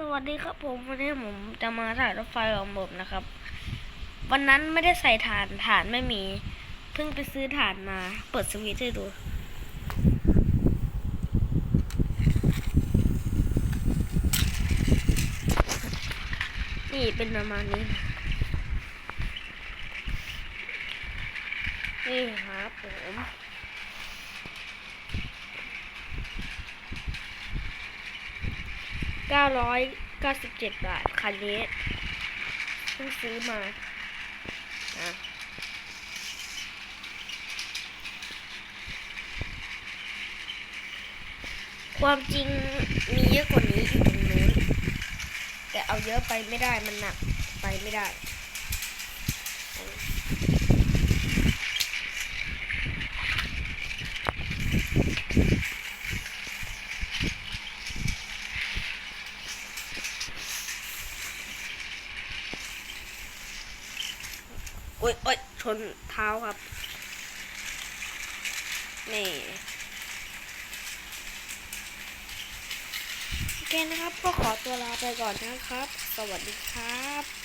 สวัสดีครับผมวันนี้ผมจะมาถ่ายรถไฟของผมนะครับ วันนั้นไม่ได้ใส่ถ่านถ่านไม่มี เพิ่งไปซื้อถ่านมา เปิดสวิตช์ให้ดูนี่เป็นประมาณนี้นี่ครับผม เก้าร้อยเก้าสิบเจ็ดบาท คันนี้เพิ่งซื้อมานะความจริงมีเยอะกว่านี้อยู่ตรงนู้น แต่เอาเยอะไปไม่ได้มันหนักไปไม่ได้ โอ๊ยโอ๊ยชนเท้าครับ นี่โอเคนะครับ ก็ขอตัวลาไปก่อนนะครับ สวัสดีครับ